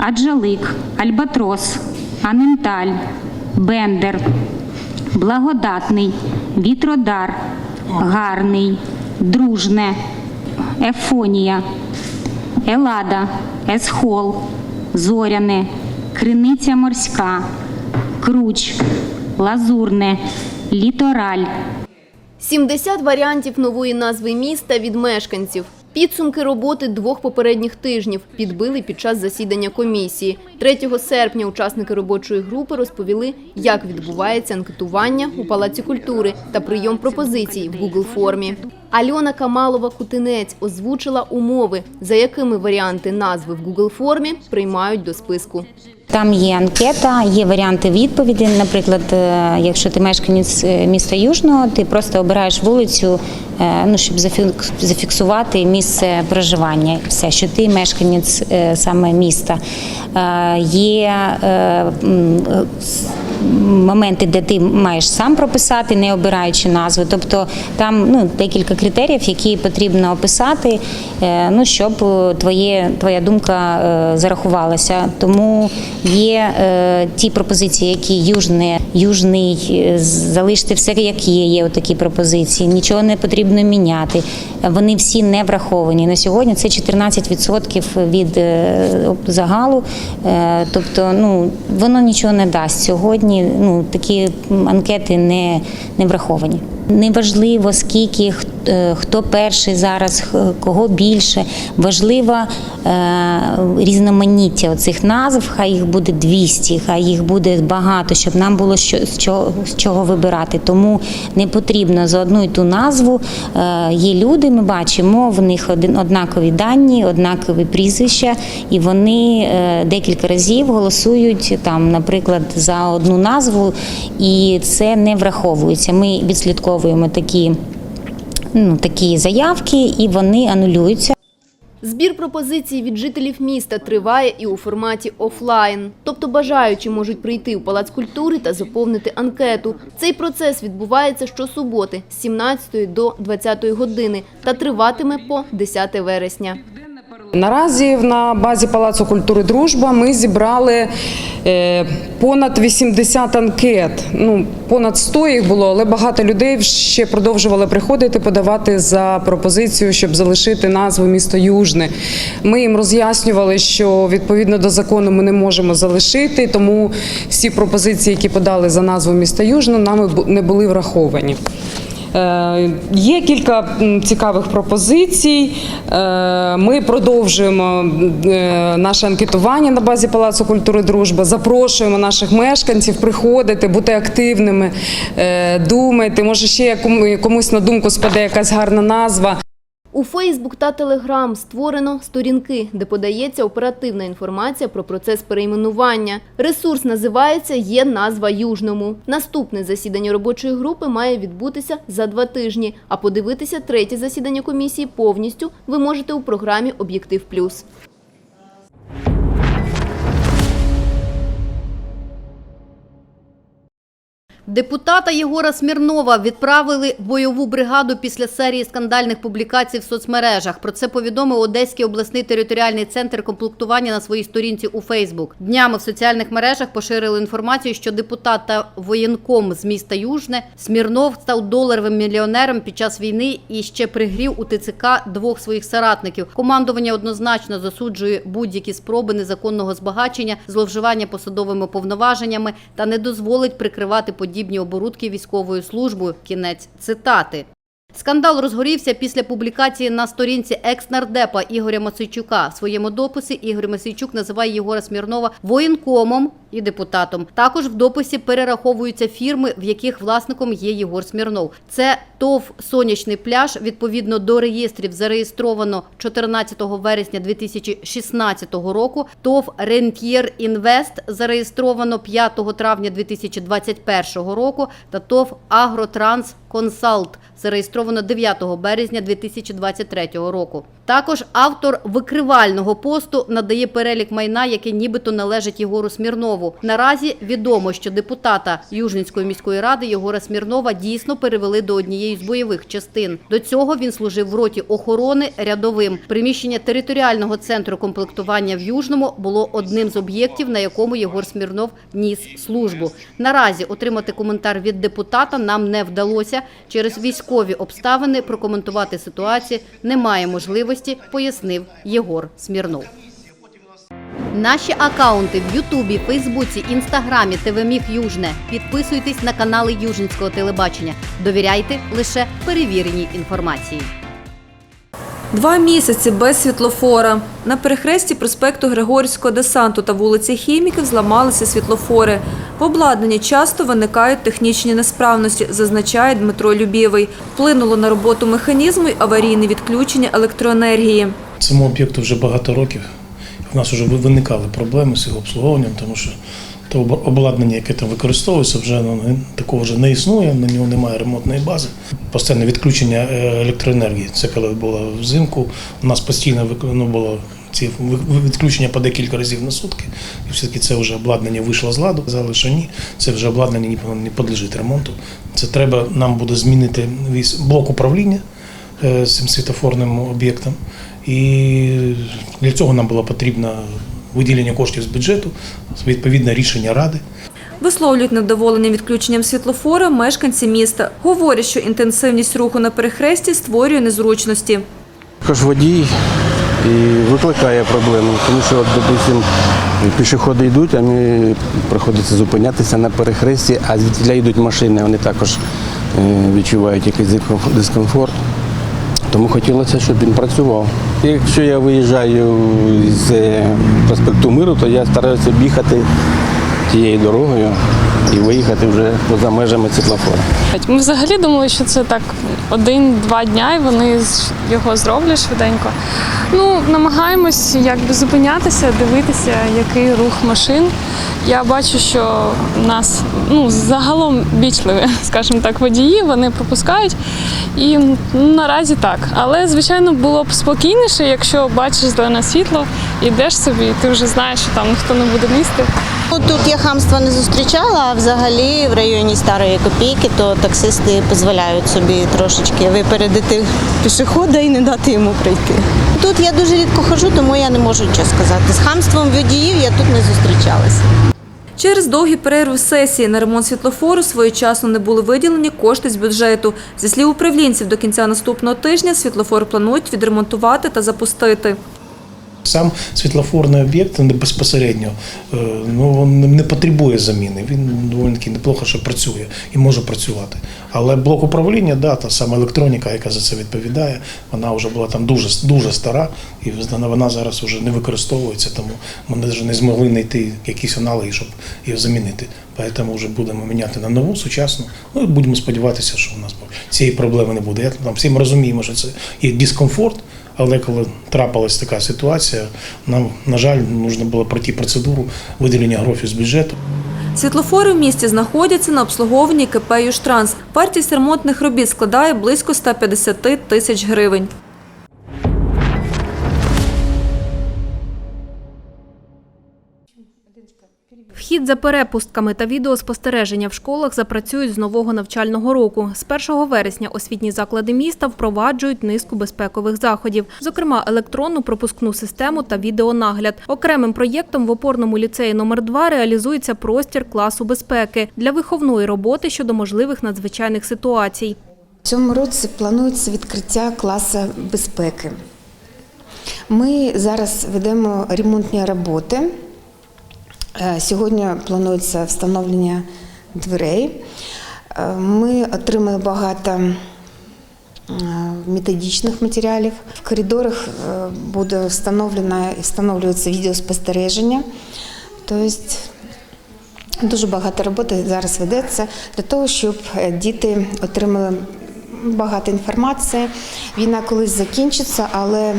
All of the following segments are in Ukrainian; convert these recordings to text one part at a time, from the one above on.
Аджалик, Альбатрос, Аненталь, Бендер, Благодатний, Вітродар, Гарний, Дружне, Ефонія, Елада, Есхол, Зоряне, Криниця Морська, Круч, Лазурне, Літораль. 70 варіантів нової назви міста від мешканців. Підсумки роботи двох попередніх тижнів підбили під час засідання комісії. 3 серпня учасники робочої групи розповіли, як відбувається анкетування у Палаці культури та прийом пропозицій в Google формі. Альона Камалова-Кутинець озвучила умови, за якими варіанти назви в Google формі приймають до списку. Там є анкета, є варіанти відповіді. Наприклад, е, якщо ти мешканець е, міста Южного, ти просто обираєш вулицю, е, ну щоб зафіксувати місце проживання. Все, що ти мешканець саме міста. Є моменти, де ти маєш сам прописати, не обираючи назву. Тобто там ну, декілька критеріїв, які потрібно описати, е, ну, щоб твоє, твоя думка е, зарахувалася. Тому є е, ті пропозиції, які южне, южний, залишити все як є. Є такі пропозиції, нічого не потрібно міняти. Вони всі не враховані. На сьогодні це 14% від загалу. Тобто, ну воно нічого не дасть. Сьогодні ну такі анкети не, не враховані. Неважливо, скільки х- е, хто перший зараз, кого більше. Важливо е, різноманіття цих назв. Хай їх буде 200, хай їх буде багато, щоб нам було з, чого, з чого вибирати. Тому не потрібно за одну і ту назву. Е, є люди, ми бачимо, в них однакові дані, однакові прізвища, і вони е, декілька разів голосують там, наприклад, за одну назву, і це не враховується. Ми відслідковуємо такі, ну, такі заявки, і вони анулюються. Збір пропозицій від жителів міста триває і у форматі офлайн. Тобто бажаючі можуть прийти у Палац культури та заповнити анкету. Цей процес відбувається щосуботи з 17 до 20 години та триватиме по 10 вересня. Наразі на базі Палацу культури Дружба ми зібрали е, понад 80 анкет. Ну, понад 100 їх було, але багато людей ще продовжували приходити, подавати за пропозицію, щоб залишити назву місто Южне. Ми їм роз'яснювали, що відповідно до закону ми не можемо залишити, тому всі пропозиції, які подали за назву міста Южне, нами не були враховані. Е, Є кілька цікавих пропозицій. Е, Ми продовжуємо е, наше анкетування на базі Палацу культури Дружба. Запрошуємо наших мешканців приходити, бути активними, думати. Може, ще комусь на думку спаде якась гарна назва. У Фейсбук та Телеграм створено сторінки, де подається оперативна інформація про процес перейменування. Ресурс називається «Є назва Южному». Наступне засідання робочої групи має відбутися за два тижні, а подивитися третє засідання комісії повністю ви можете у програмі «Об'єктив Плюс». Депутата Єгора Смірнова відправили в бойову бригаду після серії скандальних публікацій в соцмережах. Про це повідомив Одеський обласний територіальний центр комплектування на своїй сторінці у Фейсбук. Днями в соціальних мережах поширили інформацію, що депутат та воєнком з міста Южне Смірнов став доларовим мільйонером під час війни і ще пригрів у ТЦК двох своїх соратників. Командування однозначно засуджує будь-які спроби незаконного збагачення, зловживання посадовими повноваженнями та не дозволить прикривати подібні оборудки військовою службою. Кінець цитати. Скандал розгорівся після публікації на сторінці екс-нардепа Ігоря Масійчука. В своєму дописі Ігор Масійчук називає Єгора Смірнова воєнкомом і депутатом. Також в дописі перераховуються фірми, в яких власником є Єгор Смірнов. Це ТОВ Сонячний пляж. Відповідно до реєстрів зареєстровано 14 вересня 2016 року. ТОВ Рентьєр Інвест зареєстровано 5 травня 2021 року. Та ТОВ Агротранс Консалт зареєстровано 9 березня 2023 року. Також автор викривального посту надає перелік майна, яке нібито належить Єгору Смірнову. Наразі відомо, що депутата Южненської міської ради Єгора Смірнова дійсно перевели до однієї однієї з бойових частин. До цього він служив в роті охорони рядовим. Приміщення територіального центру комплектування в Южному було одним з об'єктів, на якому Єгор Смірнов ніс службу. Наразі отримати коментар від депутата нам не вдалося. Через військові обставини прокоментувати ситуацію немає можливості, пояснив Єгор Смірнов. Наші акаунти в Ютубі, Фейсбуці, Інстаграмі, ТВ Южне. Підписуйтесь на канали Южницького телебачення. Довіряйте лише перевіреній інформації. Два місяці без світлофора. На перехресті проспекту Григорівського десанту та вулиці Хіміків зламалися світлофори. В обладнанні часто виникають технічні несправності, зазначає Дмитро Любєвий. Вплинуло на роботу механізму й аварійне відключення електроенергії. Цьому об'єкту вже багато років. У нас вже виникали проблеми з його обслуговуванням, тому що те обладнання, яке там використовується, вже ну, такого вже не існує, на нього немає ремонтної бази. Постійне відключення е, електроенергії. Це коли було взимку. У нас постійно ну, було ці відключення по декілька разів на сутки. І все-таки це вже обладнання вийшло з ладу. Казали, що ні, це вже обладнання не- підлежить ремонту. Це треба нам буде змінити блок управління е, з цим світофорним об'єктом. І для цього нам було потрібно виділення коштів з бюджету, відповідне рішення ради. Висловлюють невдоволення відключенням світлофора мешканці міста. Говорять, що інтенсивність руху на перехресті створює незручності. Також водій і викликає проблеми, тому що, от, допустим, пішоходи йдуть, а мені приходиться зупинятися на перехресті, а звідти йдуть машини, вони також е, відчувають якийсь дискомфорт. Тому хотілося, щоб він працював. Якщо я виїжджаю з е, проспекту Миру, то я стараюся бігати тією дорогою і виїхати вже поза межами світлофора. Ми взагалі думали, що це так один-два дня, і вони його зроблять швиденько. Ну, намагаємось якби зупинятися, дивитися, який рух машин. Я бачу, що нас ну, загалом бічливі, скажімо так, водії, вони пропускають. І ну, наразі так. Але, звичайно, було б спокійніше, якщо бачиш зелене світло, йдеш собі, і ти вже знаєш, що там ніхто не буде лізти. Тут я хамства не зустрічала, а взагалі в районі старої копійки, то таксисти дозволяють собі трошечки випередити пішохода і не дати йому прийти. Тут я дуже рідко ходжу, тому я не можу нічого сказати. З хамством водіїв я тут не зустрічалася. Через довгі перерви сесії на ремонт світлофору своєчасно не були виділені кошти з бюджету. Зі слів управлінців, до кінця наступного тижня світлофор планують відремонтувати та запустити. Сам світлофорний об'єкт безпосередньо е, ну, не потребує заміни. Він доволі таки неплохо, що працює і може працювати. Але блок управління, да, та сама електроніка, яка за це відповідає, вона вже була там дуже дуже стара, і вона зараз вже не використовується, тому ми навіть не змогли знайти якісь аналоги, щоб її замінити. Тому вже будемо міняти на нову сучасну. Ну і будемо сподіватися, що у нас цієї проблеми не буде. Я там всім розуміємо, що це є дискомфорт. Але коли трапилась така ситуація, нам, на жаль, потрібно було пройти процедуру виділення грошей з бюджету. Світлофори в місті знаходяться на обслуговуванні КП «Юштранс». Вартість ремонтних робіт складає близько 150 тисяч гривень. Вхід за перепустками та відеоспостереження в школах запрацюють з нового навчального року. З 1 вересня освітні заклади міста впроваджують низку безпекових заходів, зокрема електронну пропускну систему та відеонагляд. Окремим проєктом в опорному ліцеї номер 2 реалізується простір класу безпеки для виховної роботи щодо можливих надзвичайних ситуацій. В цьому році планується відкриття класу безпеки. Ми зараз ведемо ремонтні роботи. Е, Сьогодні планується встановлення дверей. Е, Ми отримали багато е, методичних матеріалів. В коридорах буде встановлено і встановлюється відеоспостереження. Тобто Дуже багато роботи зараз ведеться для того, щоб діти отримали багато інформації. Війна колись закінчиться, але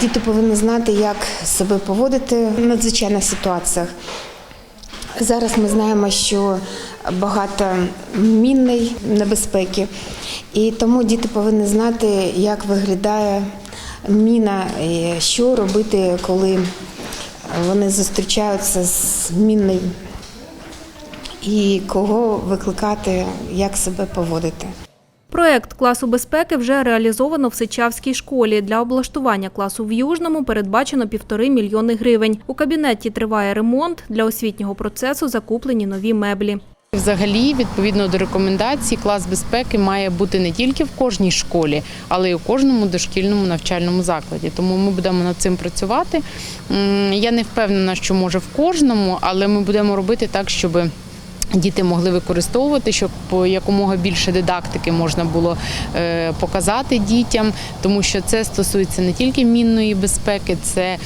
діти повинні знати, як себе поводити в надзвичайних ситуаціях. Зараз ми знаємо, що багато мінної небезпеки, і тому діти повинні знати, як виглядає міна, і що робити, коли вони зустрічаються з мінною і кого викликати, як себе поводити. Проект класу безпеки вже реалізовано в Сичавській школі. Для облаштування класу в Южному передбачено півтори мільйони гривень. У кабінеті триває ремонт. Для освітнього процесу закуплені нові меблі. Взагалі, відповідно до рекомендацій, клас безпеки має бути не тільки в кожній школі, але й у кожному дошкільному навчальному закладі. Тому ми будемо над цим працювати. Я не впевнена, що може в кожному, але ми будемо робити так, щоб. Діти могли використовувати, щоб по якомога більше дидактики можна було е, показати дітям, тому що це стосується не тільки мінної безпеки, це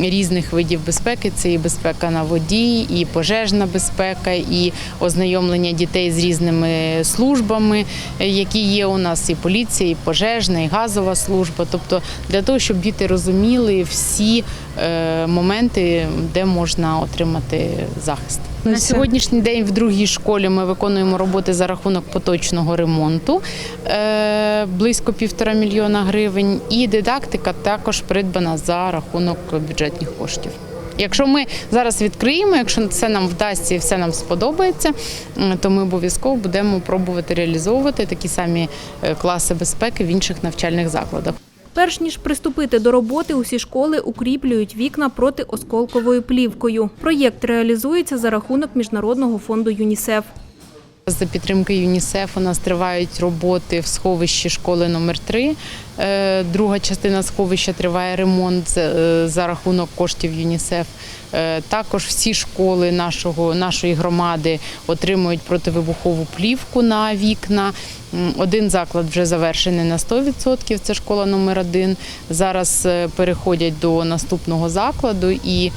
різних видів безпеки. Це і безпека на воді, і пожежна безпека, і ознайомлення дітей з різними службами, е, які є у нас, і поліція, і пожежна, і газова служба. Тобто для того, щоб діти розуміли всі е, моменти, де можна отримати захист. На сьогоднішній день в другій школі ми виконуємо роботи за рахунок поточного ремонту е, близько півтора мільйона гривень. І дидактика також придбана за рахунок бюджетних коштів. Якщо ми зараз відкриємо, якщо це нам вдасться і все нам сподобається, то ми обов'язково будемо пробувати реалізовувати такі самі е, класи безпеки в інших навчальних закладах. Перш ніж приступити до роботи, усі школи укріплюють вікна проти осколковою плівкою. Проєкт реалізується за рахунок Міжнародного фонду ЮНІСЕФ. За підтримки ЮНІСЕФ у нас тривають роботи в сховищі школи номер 3 Друга частина сховища триває ремонт е, за рахунок коштів ЮНІСЕФ. Е, Також всі школи нашого, нашої громади отримують противибухову плівку на вікна. Один заклад вже завершений на 100%, це школа номер 1 Зараз е, переходять до наступного закладу, і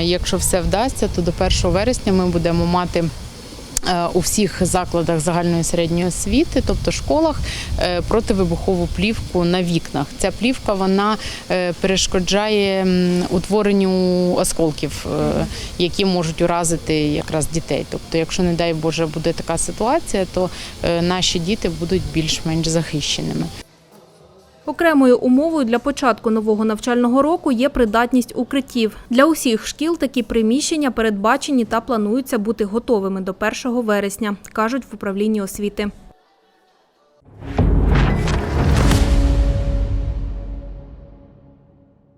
якщо все вдасться, то до 1 вересня ми будемо мати е, у всіх закладах загальної середньої освіти, тобто школах, е, противибухову плівку на вікнах. Ця плівка вона е, перешкоджає утворенню осколків, е, які можуть уразити якраз дітей. Тобто, якщо, не дай Боже, буде така ситуація, то е, наші діти будуть більш-менш захищеними. Окремою умовою для початку нового навчального року є придатність укриттів. Для усіх шкіл такі приміщення передбачені та плануються бути готовими до 1 вересня, кажуть в управлінні освіти.